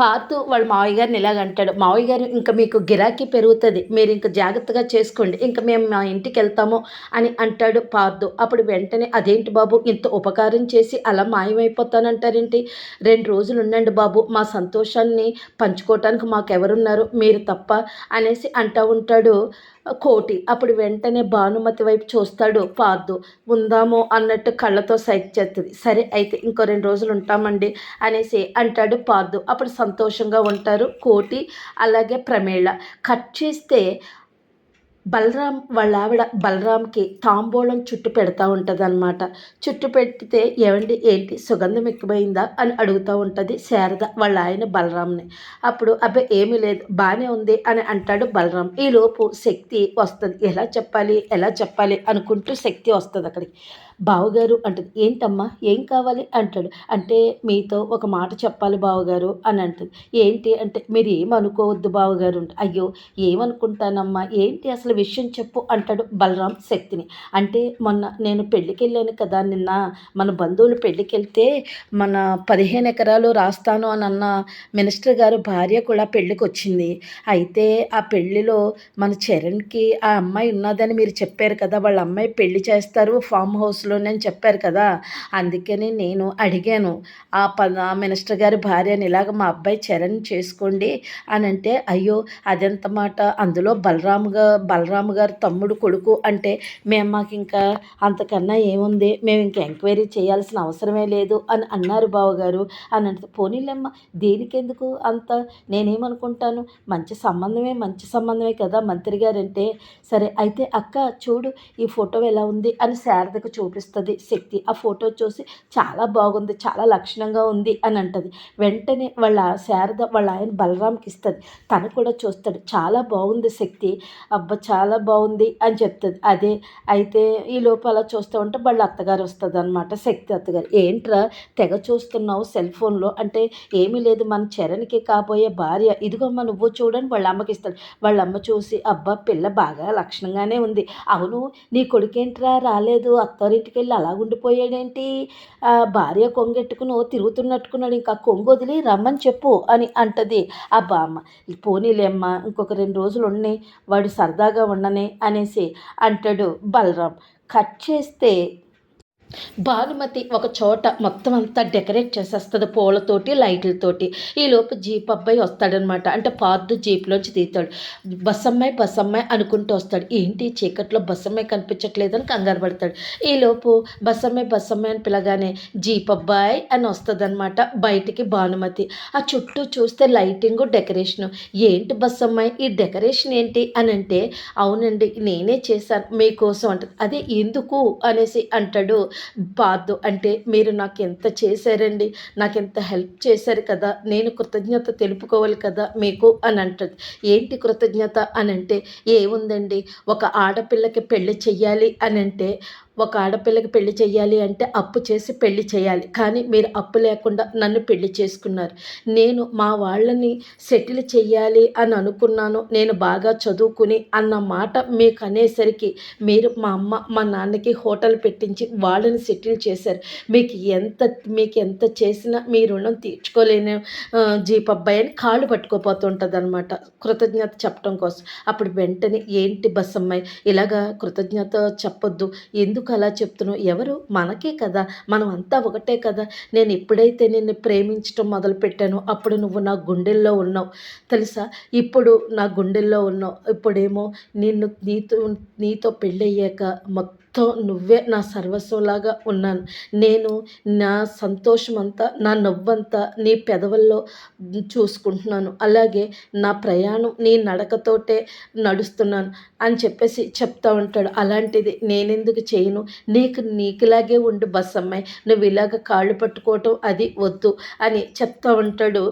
పాతు వాళ్ళ మావయ్య గారిని ఇలాగ అంటాడు మావయ్య గారు ఇంకా మీకు గిరాకీ పెరుగుతుంది మీరు ఇంకా జాగ్రత్తగా చేసుకోండి ఇంకా మేము మా ఇంటికి వెళ్తాము అని అంటాడు పార్దు. అప్పుడు వెంటనే అదేంటి బాబు ఇంత ఉపకారం చేసి అలా మాయమైపోతానంటారేంటి? రెండు రోజులు ఉండండి బాబు మా సంతోషాన్ని పంచుకోవటానికి మాకెవరున్నారు మీరు తప్ప అనేసి అంటూ ఉంటాడు కోటి. అప్పుడు వెంటనే భానుమతి వైపు చూస్తాడు పార్దు. ఉందాము అన్నట్టు కళ్ళతో సైట్ చేస్తుంది. సరే అయితే ఇంకో రెండు రోజులు ఉంటామండి అనేసి అంటాడు పార్దు. అప్పుడు సంతోషంగా ఉంటారు. కోటి అలాగే ప్రమేళ. కట్ చేస్తే బలరాం వాళ్ళ ఆవిడ బలరాంకి తాంబూలం చుట్టు పెడతా ఉంటుంది అనమాట చుట్టు పెడితే ఏమండి ఏంటి సుగంధం ఎక్కువైందా అని అడుగుతూ ఉంటుంది శారద వాళ్ళ ఆయన బలరాంని. అప్పుడు అబ్బాయి ఏమీ లేదు బాగానే ఉంది అని అంటాడు బలరాం. ఈలోపు శక్తి వస్తుంది. ఎలా చెప్పాలి ఎలా చెప్పాలి అనుకుంటూ శక్తి వస్తుంది అక్కడికి బావగారు అంటుంది. ఏంటమ్మా? ఏం కావాలి? అంటాడు. అంటే మీతో ఒక మాట చెప్పాలి బావగారు అని అంటుంది. ఏంటి? అంటే మీరు ఏమనుకోవద్దు బావగారు. అయ్యో ఏమనుకుంటానమ్మా? ఏంటి అసలు విషయం చెప్పు? అంటాడు బలరాం శక్తిని. అంటే మొన్న నేను పెళ్ళికి వెళ్ళాను కదా నిన్న. మన బంధువులు పెళ్ళికి వెళ్తే మన పదిహేను ఎకరాలు రాస్తాను అని అన్న మినిస్టర్ గారు భార్య కూడా పెళ్ళికి వచ్చింది అయితే ఆ పెళ్ళిలో మన చరణ్కి ఆ అమ్మాయి ఉన్నదని మీరు చెప్పారు కదా వాళ్ళ అమ్మాయి పెళ్ళి చేస్తారు ఫామ్ హౌస్ అని చెప్పారు కదా. అందుకని నేను అడిగాను. ఆ ప మినిస్టర్ గారి భార్యని ఇలాగ మా అబ్బాయి చరణ్ చేసుకోండి అని అంటే అయ్యో అదెంత మాట? అందులో బలరాము గారు బలరాము గారు తమ్ముడు కొడుకు అంటే మేము మాకు ఇంకా అంతకన్నా ఏముంది? మేము ఇంకా ఎంక్వైరీ చేయాల్సిన అవసరమే లేదు అని అన్నారు బావగారు. అని అంటే పోనీలేమ్మ దేనికెందుకు అంత? నేనేమనుకుంటాను? మంచి సంబంధమే మంచి సంబంధమే కదా మంత్రి గారు అంటే సరే అయితే అక్క చూడు ఈ ఫోటో ఎలా ఉంది అని శారదకు చూపి చూపిస్తుంది శక్తి ఆ ఫోటో చూసి చాలా బాగుంది చాలా లక్షణంగా ఉంది అని అంటుంది. వెంటనే వాళ్ళ శారద వాళ్ళ ఆయన బలరాంకి ఇస్తుంది. తను కూడా చూస్తాడు. చాలా బాగుంది శక్తి. అబ్బా చాలా బాగుంది అని చెప్తుంది. అదే అయితే ఈ లోపు అలా చూస్తూ ఉంటే వాళ్ళ అత్తగారు వస్తుంది అనమాట శక్తి అత్తగారు. ఏంట్రా తెగ చూస్తున్నావు సెల్ ఫోన్లో? అంటే ఏమీ లేదు. మన చరణ్కి కాబోయే భార్య. ఇదిగోమ్మ నువ్వు చూడని వాళ్ళ అమ్మకి ఇస్తాడు. వాళ్ళ అమ్మ చూసి అబ్బా పిల్ల బాగా లక్షణంగానే ఉంది. అవును నీ కొడుకేంట్రా రాలేదు? అత్తారి బయటికి వెళ్ళి అలా ఉండిపోయాడేంటి భార్య కొంగెట్టుకుని తిరుగుతున్నట్టుకున్నాడు. ఇంకా కొంగు వదిలి రమ్మని చెప్పు అని అంటది. ఆ బామ్మ పోనీలేమ్మ ఇంకొక రెండు రోజులు ఉన్నాయి వాడు సరదాగా ఉండనే అనేసి అంటాడు బలరాం. కట్ చేస్తే భానుమతి ఒక చోట మొత్తం అంతా డెకరేట్ చేసేస్తుంది పూలతోటి లైట్లతోటి. ఈలోపు జీప్ అబ్బాయి వస్తాడనమాట. అంటే పార్దు జీప్లోంచి తీస్తాడు బస్సమ్మాయి బస్సమ్మాయి అనుకుంటూ వస్తాడు. ఏంటి చీకట్లో బస్సమ్మాయి కనిపించట్లేదని కంగారు పడతాడు. ఈలోపు బస్సమ్మాయి బస్సమ్మాయి అని పిలగానే జీప్ అబ్బాయి అని వస్తుందన్నమాట బయటికి భానుమతి. ఆ చుట్టూ చూస్తే లైటింగ్ డెకరేషను. ఏంటి బస్సమ్మాయి ఈ డెకరేషన్ ఏంటి? అని అంటే అవునండి నేనే చేశాను మీకోసం అంటది. అదే ఎందుకు? అనేసి అంటాడు బాధ. అంటే మీరు నాకు ఎంత చేశారండి? నాకు ఎంత హెల్ప్ చేశారు కదా? నేను కృతజ్ఞత తెలుపుకోవాలి కదా మీకు? అని అంటుంది. ఏంటి కృతజ్ఞత? అని అంటే ఏముందండి? ఒక ఆడపిల్లకి పెళ్ళి చెయ్యాలి అని అంటే ఒక ఆడపిల్లకి పెళ్ళి చేయాలి అంటే అప్పు చేసి పెళ్ళి చేయాలి కానీ మీరు అప్పు లేకుండా నన్ను పెళ్ళి చేసుకున్నారు. నేను మా వాళ్ళని సెటిల్ చేయాలి అని అనుకున్నాను. నేను బాగా చదువుకుని అన్న మాట మీకు అనేసరికి మీరు మా అమ్మ మా నాన్నకి హోటల్ పెట్టించి వాళ్ళని సెటిల్ చేశారు. మీకు ఎంత మీకు ఎంత చేసినా మీ రుణం తీర్చుకోలేని జీప్ అబ్బాయి అని కాళ్ళు పట్టుకోపోతుంటుంది అనమాట కృతజ్ఞత చెప్పడం కోసం. అప్పుడు వెంటనే ఏంటి బస్ అమ్మాయి? ఇలాగా కృతజ్ఞత చెప్పొద్దు. ఎందుకు ఎందుకు అలా చెప్తున్నావు? ఎవరు? మనకే కదా. మనం అంతా ఒకటే కదా. నేను ఎప్పుడైతే నిన్ను ప్రేమించడం మొదలుపెట్టానో అప్పుడు నువ్వు నా గుండెల్లో ఉన్నావు. తెలుసా? ఇప్పుడు నా గుండెల్లో ఉన్నావు. ఇప్పుడేమో నిన్ను నీతో నీతో పెళ్ళయ్యాక మొత్తం మొత్తం నువ్వే నా సర్వస్వంలాగా ఉన్నాను. నేను నా సంతోషం అంతా నా నవ్వంతా నీ పెదవుల్లో చూసుకుంటున్నాను. అలాగే నా ప్రయాణం నీ నడకతోటే నడుస్తున్నాను అని చెప్పేసి చెప్తా ఉంటాడు. అలాంటిది నేనెందుకు చేయను? నీకు నీకులాగే ఉండు బస్ అమ్మాయి నువ్వు ఇలాగ కాళ్ళు పట్టుకోవటం అది వద్దు అని చెప్తా ఉంటాడు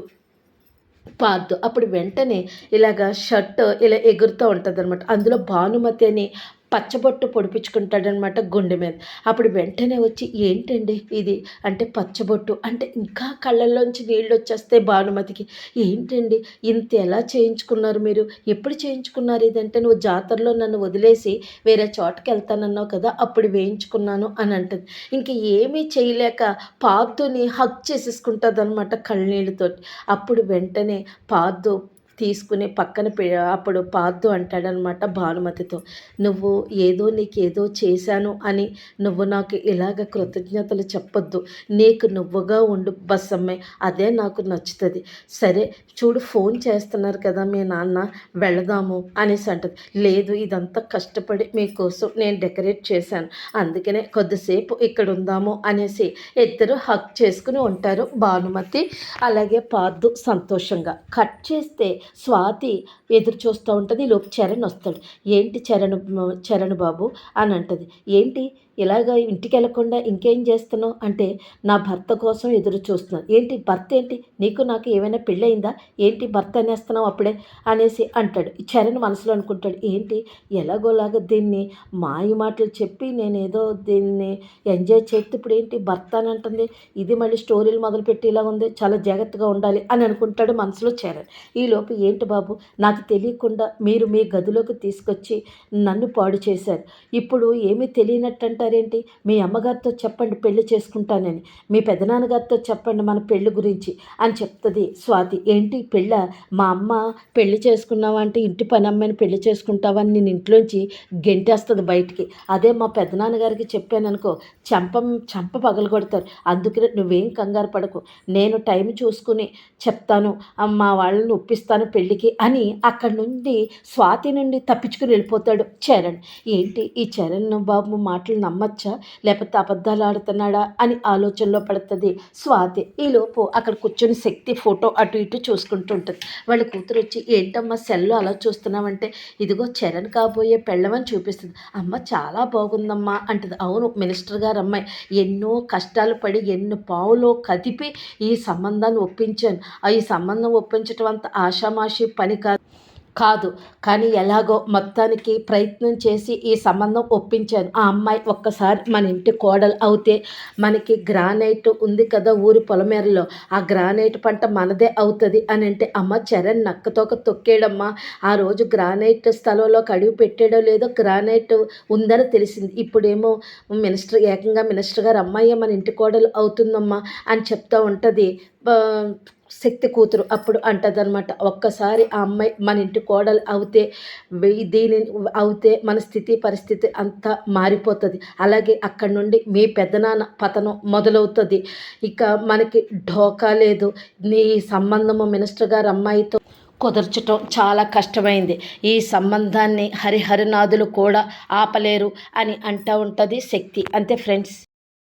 పార్దు. అప్పుడు వెంటనే ఇలాగ షర్ట్ ఇలా ఎగురుతూ ఉంటుంది అనమాట అందులో భానుమతి అని పచ్చబొట్టు పొడిపించుకుంటాడనమాట గుండె మీద. అప్పుడు వెంటనే వచ్చి ఏంటండి ఇది? అంటే పచ్చబొట్టు? అంటే ఇంకా కళ్ళల్లోంచి నీళ్ళు వచ్చేస్తే భానుమతికి. ఏంటండి? ఇంత ఎలా చేయించుకున్నారు మీరు? ఎప్పుడు చేయించుకున్నారు ఇదంటే నువ్వు జాతరలో నన్ను వదిలేసి వేరే చోటకి వెళ్తానన్నావు కదా అప్పుడు వేయించుకున్నాను అని అంటుంది. ఇంక ఏమీ చేయలేక పాతుని హక్ చేసేసుకుంటుంది అనమాట కళ్ళనీళ్ళతో అప్పుడు వెంటనే పాదు తీసుకుని పక్కన అప్పుడు పాద్దు అంటాడనమాట భానుమతితో. నువ్వు ఏదో నీకు ఏదో చేశాను అని నువ్వు నాకు ఇలాగ కృతజ్ఞతలు చెప్పొద్దు. నీకు నువ్వుగా ఉండు బస్సమ్మే. అదే నాకు నచ్చుతుంది. సరే చూడు ఫోన్ చేస్తున్నారు కదా మీ నాన్న వెళదాము అనేసి అంటుంది. లేదు ఇదంతా కష్టపడి మీకోసం నేను డెకరేట్ చేశాను. అందుకనే కొద్దిసేపు ఇక్కడ ఉందాము అనేసి ఇద్దరు హక్ చేసుకుని ఉంటారు భానుమతి. అలాగే పాద్దు సంతోషంగా. కట్ చేస్తే స్వాతి ఎదురు చూస్తూ ఉంటుంది లోపు చరణ్ వస్తాడు. ఏంటి చరణ్ చరణ్ బాబు? అని అంటది. ఏంటి? ఇలాగ ఇంటికి వెళ్ళకుండా ఇంకేం చేస్తున్నావు? అంటే నా భర్త కోసం ఎదురు చూస్తున్నాను. ఏంటి భర్త ఏంటి? నీకు నాకు ఏమైనా పెళ్ళయిందా? ఏంటి భర్త అనేస్తున్నావు అప్పుడే? అనేసి అంటాడు. చరణ్ మనసులో అనుకుంటాడు. ఏంటి? ఎలాగోలాగా దీన్ని మాయ మాటలు చెప్పి నేను ఏదో దీన్ని ఎంజాయ్ చేస్తే ఇప్పుడు ఏంటి భర్త అని అంటుంది. ఇది మళ్ళీ స్టోరీలు మొదలుపెట్టి ఇలా ఉంది. చాలా జాగ్రత్తగా ఉండాలి అని అనుకుంటాడు మనసులో చరణ్. ఈలోపు ఏంటి బాబు? నాకు తెలియకుండా మీరు మీ గదిలోకి తీసుకొచ్చి నన్ను పాడు చేశారు. ఇప్పుడు ఏమీ తెలియనట్టు అంటారేంటి మీ అమ్మగారితో చెప్పండి పెళ్ళి చేసుకుంటానని. మీ పెదనాన్నగారితో చెప్పండి మన పెళ్ళి గురించి అని చెప్తుంది స్వాతి. ఏంటి పెళ్ళ? మా అమ్మ పెళ్ళి చేసుకున్నావా అంటే ఇంటి పని అమ్మాయిని పెళ్ళి చేసుకుంటావని నేను ఇంట్లోంచి గెంటేస్తుంది బయటికి. అదే మా పెదనాన్నగారికి చెప్పాను అనుకో చంప చంప పగలగొడతారు. అందుకనే నువ్వేం కంగారు పడకు. నేను టైం చూసుకుని చెప్తాను. మా వాళ్ళని ఒప్పిస్తాను పెళ్ళికి అని అక్కడి నుండి స్వాతి నుండి తప్పించుకుని వెళ్ళిపోతాడు చరణ్. ఏంటి ఈ చరణ్ బాబు మాటలు నమ్మచ్చా లేకపోతే అబద్ధాలు ఆడుతున్నాడా? అని ఆలోచనలో పడుతుంది స్వాతి. ఈలోపు అక్కడ కూర్చొని శక్తి ఫోటో అటు ఇటు చూసుకుంటూ ఉంటుంది వాళ్ళ కూతురు వచ్చి ఏంటమ్మా సెల్లో అలా చూస్తున్నామంటే ఇదిగో చరణ్ కాబోయే పెళ్ళమని చూపిస్తుంది. అమ్మ చాలా బాగుందమ్మా అంటుంది. అవును మినిస్టర్ గారు అమ్మాయి. ఎన్నో కష్టాలు పడి ఎన్నో పావులో కదిపి ఈ సంబంధాన్ని ఒప్పించాను. ఈ సంబంధం ఒప్పించటం అంత ఆషామాషి పని కాదు. కాదు. కానీ ఎలాగో మొత్తానికి ప్రయత్నం చేసి ఈ సంబంధం ఒప్పించాను. ఆ అమ్మాయి ఒక్కసారి మన ఇంటి కోడలు అవుతే మనకి గ్రానైట్ ఉంది కదా ఊరి పొలమేరలో. ఆ గ్రానైట్ పంట మనదే అవుతుంది అని అంటే అమ్మ చరణ్ నక్కతోక తొక్కేడమ్మా. ఆ రోజు గ్రానైట్ స్థలంలో కడిగి పెట్టాడో లేదో గ్రానైట్ ఉందని తెలిసింది. ఇప్పుడేమో మినిస్టర్ ఏకంగా మినిస్టర్ గారు అమ్మాయి మన ఇంటి కోడలు అవుతుందమ్మా అని చెప్తూ ఉంటుంది. శక్తి కూతురు అప్పుడు అంటదనమాట ఒక్కసారి ఆ అమ్మాయి మన ఇంటి కోడలు అవుతే దీని అవుతే మన స్థితి పరిస్థితి అంతా మారిపోతుంది. అలాగే అక్కడి నుండి మీ పెద్దనాన్న పతనం మొదలవుతుంది. ఇక మనకి ఢోకా లేదు. నీ సంబంధము మినిస్టర్ గారు అమ్మాయితో కుదర్చటం చాలా కష్టమైంది. ఈ సంబంధాన్ని హరిహరనాథులు కూడా ఆపలేరు అని అంటూ ఉంటుంది శక్తి. అంతే ఫ్రెండ్స్.